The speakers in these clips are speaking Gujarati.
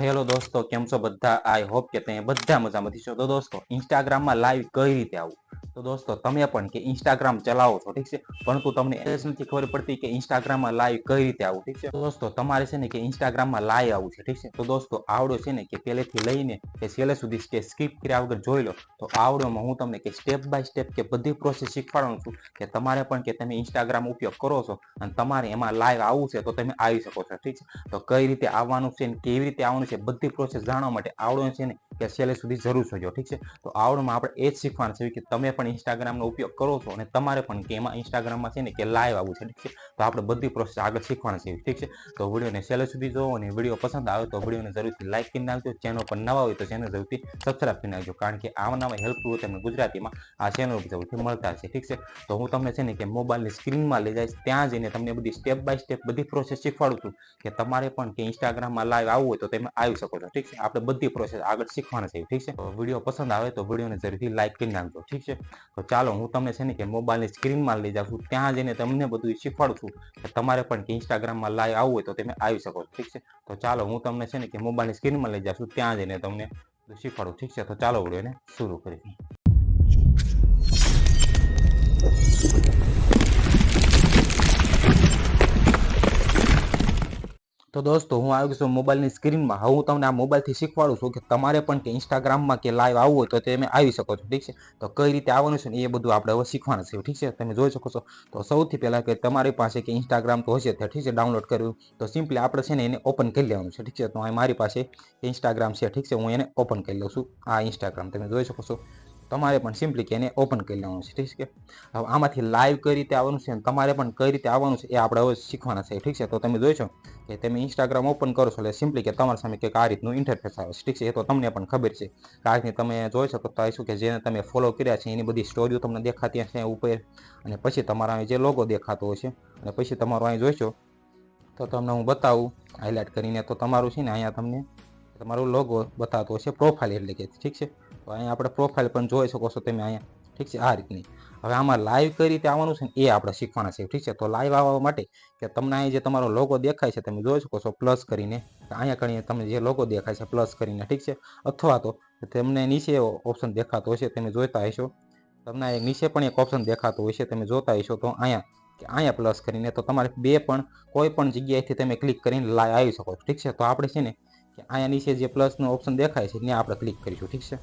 હેલો દોસ્તો, કેમ છો બધા? આઈ હોપ કે તમે બધા મજામાંથી છો તો દોસ્તો ઇન્સ્ટાગ્રામમાં લાઈવ કઈ રીતે આવું? તો દોસ્તો, તમે પણ કે ઇન્સ્ટાગ્રામ ચલાવો છો, ઠીક છે? પરંતુ તમને એ નથી ખબર પડતી કે ઇન્સ્ટાગ્રામમાં લાઈવ કઈ રીતે આવું, ઠીક છે? દોસ્તો, તમારે છે ને કે ઇન્સ્ટાગ્રામમાં લાઈવ આવું છે, ઠીક છે? તો દોસ્તો, આવડો છે ને કે પહેલેથી લઈને કે છેલ્લે સુધી કે સ્કીપ કર્યા વગર જોઈ લો, તો આવડોમાં હું તમને કે સ્ટેપ બાય સ્ટેપ કે બધી પ્રોસેસ શીખવાડું છું કે તમારે પણ કે તમે ઇન્સ્ટાગ્રામ ઉપયોગ કરો છો અને તમારે એમાં લાઈવ આવવું છે તો તમે આવી શકો છો, ઠીક છે? તો કઈ રીતે આવવાનું છે ને કેવી રીતે આવવાનું છે બધી પ્રોસેસ જાણવા માટે આવડો છે ને કે છેલ્લે સુધી જરૂર જોજો ઠીક છે? તો આવડમાં આપણે એ જ શીખવાનું છે કે તમે પણ ઇન્સ્ટાગ્રામનો ઉપયોગ કરો છો અને તમારે પણ કે એમાં ઇન્સ્ટાગ્રામમાં છે ને કે લાઈવ આવવું છે, ઠીક છે? તો આપણે બધી પ્રોસેસ આગળ શીખવાની છે, ઠીક છે? તો વિડીયોને છેલ્લે સુધી જોવો અને વીડિયો પસંદ આવે તો વિડીયોને જરૂરથી લાઈક કરી નાખજો. ચેનલ પર નવા હોય તો ચેનલ જરૂરથી સબસ્ક્રાઈબ કરી નાખજો, કારણ કે આવા નવા હેલ્પફુલ તમને ગુજરાતીમાં આ ચેનલ જરૂરથી મળતા છે ઠીક છે? તો હું તમને છે ને કે મોબાઈલની સ્ક્રીનમાં લઈ જઈશ, ત્યાં જઈને તમને બધી સ્ટેપ બાય સ્ટેપ બધી પ્રોસેસ શીખવાડું છું કે તમારે પણ કે ઇન્સ્ટાગ્રામમાં લાઈવ આવવું હોય તો તમે આવી શકો છો, ઠીક છે? આપણે બધી પ્રોસેસ આગળ શીખવાના છે, ઠીક છે? વીડિયો પસંદ આવે તો વિડીયોને જરૂરથી લાઈક કરી નાખજો, ઠીક છે? તો ચાલો હું તમને છે ને કે મોબાઈલની સ્ક્રીનમાં લઈ જાઉં છું. ત્યાં જઈને તમને બધું શીખવાડું છું કે તમારે પણ કે ઇન્સ્ટાગ્રામમાં લાઈવ આવવું હોય તો તમે આવી શકો ઠીક છે? તો ચાલો હું તમને છે ને કે મોબાઈલની સ્ક્રીનમાં લઈ જાઉં છું. ત્યાં જઈને તમને શીખવાડું. ઠીક છે? તો ચાલો વિડીયોને શરૂ કરીએ. તો દોસ્તો, હું આવી છું મોબાઈલની સ્ક્રીનમાં. હવે હું તમને આ મોબાઈલથી શીખવાડું છું કે તમારે પણ કે ઇન્સ્ટાગ્રામમાં કે લાઈવ આવવું હોય તો તમે આવી શકો છો, ઠીક છે? તો કઈ રીતે આવવાનું છે ને એ બધું આપણે હવે શીખવાનું છે ઠીક છે? તમે જોઈ શકો છો. તો સૌથી પહેલાં કે તમારી પાસે કે ઇન્સ્ટાગ્રામ તો હશે ઠીક છે? ડાઉનલોડ કર્યું. તો સિમ્પલી આપણે છે ને એને ઓપન કરી લેવાનું છે, ઠીક છે? તો અહીં મારી પાસે ઇન્સ્ટાગ્રામ છે, ઠીક છે? હું એને ઓપન કરી લઉં છું, આ ઇન્સ્ટાગ્રામ તમે જોઈ શકો છો. તમારે પણ સિમ્પલી કે એને ઓપન કરી લેવાનું છે, ઠીક છે? હવે આમાંથી લાઈવ કઈ રીતે આવવાનું છે અને તમારે પણ કઈ રીતે આવવાનું છે એ આપણે હવે શીખવાના છે, ઠીક છે? તો તમે જોઈ છો કે તમે ઇન્સ્ટાગ્રામ ઓપન કરો છો એટલે સિમ્પલી કે તમારા સામે કંઈક આ રીતનું ઇન્ટરફેસ આવે છે, ઠીક છે? એ તો તમને પણ ખબર છે. આ કે તમે જોઈ શકો તો શું કે જેને તમે ફોલો કર્યા છે, એની બધી સ્ટોરીઓ તમને દેખાતી હશે ઉપર. અને પછી તમારા અહીં જે લોગો દેખાતો હોય છે, અને પછી તમારું અહીં જોઈશો તો તમને હું બતાવું હાઇલાઇટ કરીને તો તમારું છે ને અહીંયા તમને તમારું લોગો બતાવતો હશે પ્રોફાઇલ એટલે કે, ઠીક છે? તો અહીંયા આપણે પ્રોફાઇલ પણ જોઈ શકો છો તમે અહીંયા. ઠીક છે? આ રીતની. હવે આમાં લાઈવ કઈ રીતે આવવાનું છે ને એ આપણે શીખવાના છે. ઠીક છે? તો લાઈવ આવવા માટે કે તમને અહીં જે તમારો લોગો દેખાય છે તમે જોઈ શકો છો પ્લસ કરીને. અહીંયા કરીને તમને જે લોગો દેખાય છે પ્લસ કરીને. ઠીક છે? અથવા તો તમને નીચે ઓપ્શન દેખાતો હશે તમે જોતા હશો. તમને નીચે પણ એક ઓપ્શન દેખાતો હોય છે તમે જોતા હશો. તો અહીંયા કે અહીંયા પ્લસ કરીને તો તમારે બે પણ કોઈ પણ જગ્યાએથી તમે ક્લિક કરીને લાઈવ આવી શકો છો. ઠીક છે? તો આપણે છે ને કે અહીંયા નીચે જે પ્લસનો ઓપ્શન દેખાય છે ત્યાં આપણે ક્લિક કરીશું. ઠીક છે?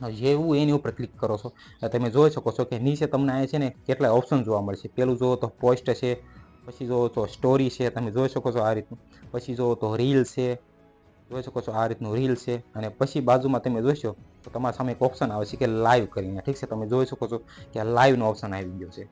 જેવું એની ઉપર ક્લિક કરો છો. તમે જોઈ શકો છો કે નીચે તમને અહીંયા છે ને કેટલા ઓપ્શન જોવા મળશે. પેલું જુઓ તો પોસ્ટ છે, પછી જુઓ તો સ્ટોરી છે, તમે જોઈ શકો છો આ રીતનું. પછી જુઓ તો રીલ છે, જોઈ શકો છો આ રીતનું રીલ છે. અને પછી બાજુમાં તમે જોઈશો તો તમારા સામે એક ઓપ્શન આવે છે કે લાઈવ કરીને. ઠીક છે, તમે જોઈ શકો છો કે લાઈવનો ઓપ્શન આવી ગયો છે.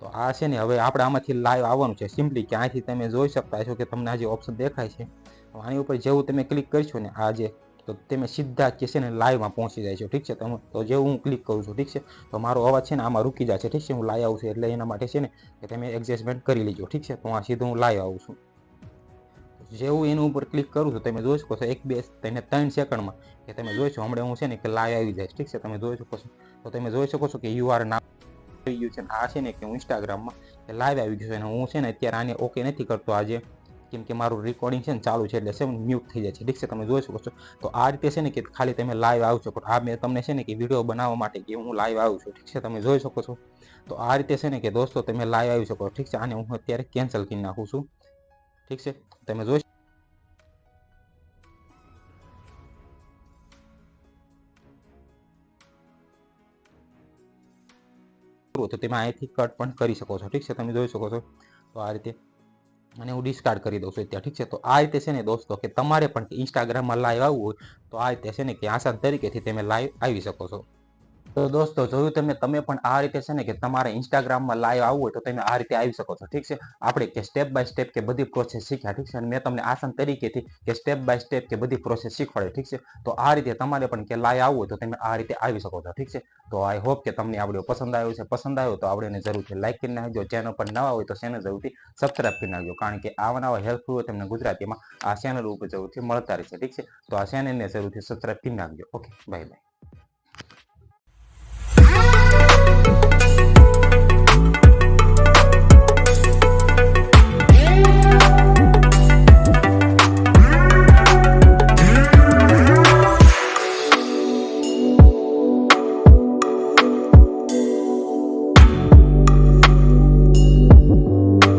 તો આ છે ને હવે આપણે આમાંથી લાઈવ આવવાનું છે. સિમ્પલી કે અહીંથી તમે જોઈ શકતા છો કે તમને આ જે ઓપ્શન દેખાય છે. આની ઉપર જેવું તમે ક્લિક કરશો ને, આ જે તો તમે સીધા જે છે ને લાઈવમાં પહોંચી જાય છો. ઠીક છે? તમે તો જેવું હું ક્લિક કરું છું, ઠીક છે? તો મારો અવાજ છે ને આમાં રૂકી જાય છે. ઠીક છે? હું લાઈ આવું છું એટલે એના માટે છે ને કે તમે એડજસ્ટમેન્ટ કરી લેજો. ઠીક છે? તો આ સીધું હું લાઈવ આવું છું. જેવું એનું ઉપર ક્લિક કરું છું, તમે જોઈ શકો છો, એક, બે, તેને ત્રણ સેકન્ડમાં કે તમે જોઈ છો, હમણાં હું છે ને કે લાઈવ આવી જાય. ઠીક છે? તમે જોઈ શકો છો. તો તમે જોઈ શકો છો કે યુ આર નામ થઈ ગયું છે આ છે ને કે હું ઇન્સ્ટાગ્રામમાં લાઈવ આવી ગયું છે અને હું છે ને અત્યારે આને ઓકે નથી કરતો આજે. કેમ કે મારું રેકોર્ડિંગ છે ને ચાલુ છે એટલે છે મ્યુટ થઈ જાય છે. ઠીક છે, તમે જોઈ શકો છો. તો આ રીતે છે ને કે ખાલી તમે લાઈવ આવો છો આ મેં તમને છે ને કે વીડિયો બનાવવા માટે કે હું લાઈવ આવું છું. ઠીક છે, તમે જોઈ શકો છો. તો આ રીતે છે ને કે દોસ્તો, તમે લાઈવ આવી શકો. ઠીક છે, આને હું અત્યારે કેન્સલ કરી નાખું છું. ઠીક છે, તમે જોઈ તો તમે અહીંથી કટ પણ કરી શકો છો. ઠીક છે, તમે જોઈ શકો છો. તો આ રીતે અને હું ડિસ્કાર્ડ કરી દઉં છું ત્યાં ઠીક છે? તો આ રીતે છે ને દોસ્તો, કે તમારે પણ ઇન્સ્ટાગ્રામમાં લાઈવ આવવું હોય, તો આ રીતે છે ને કે આસાન તરીકેથી તમે લાઈવ આવી શકો છો. તો દોસ્તો, જોયું તમે તમે પણ આ રીતે છે ને કે તમારે ઇન્સ્ટાગ્રામમાં લાઈવ આવવું હોય તો તમે આ રીતે આવી શકો છો. ઠીક છે? આપણે કે સ્ટેપ બાય સ્ટેપ કે બધી પ્રોસેસ શીખ્યા, ઠીક છે? અને મેં તમને આસન તરીકેથી કે સ્ટેપ બાય સ્ટેપ કે બધી પ્રોસેસ શીખવાડે, ઠીક છે? તો આ રીતે તમારે પણ કે લાઈવ આવવું હોય તો તમે આ રીતે આવી શકો છો, ઠીક છે? તો આઈ હોપ કે તમને આ વીડિયો પસંદ આવ્યો છે. પસંદ આવ્યો તો આપણે જરૂરથી લાઈક કરી નાખજો. ચેનલ પર નવા હોય તો ચેનલ જરૂરથી સબસ્ક્રાઈબ કરી નાખજો. કારણ કે આવા નવા હેલ્પફુલ હોય તમને ગુજરાતીમાં આ ચેનલ ઉપર જરૂરથી મળતા રહેશે, ઠીક છે? તો આ ચેનલને જરૂરથી સબસ્ક્રાઈબ કરી નાખજો. Okay bye bye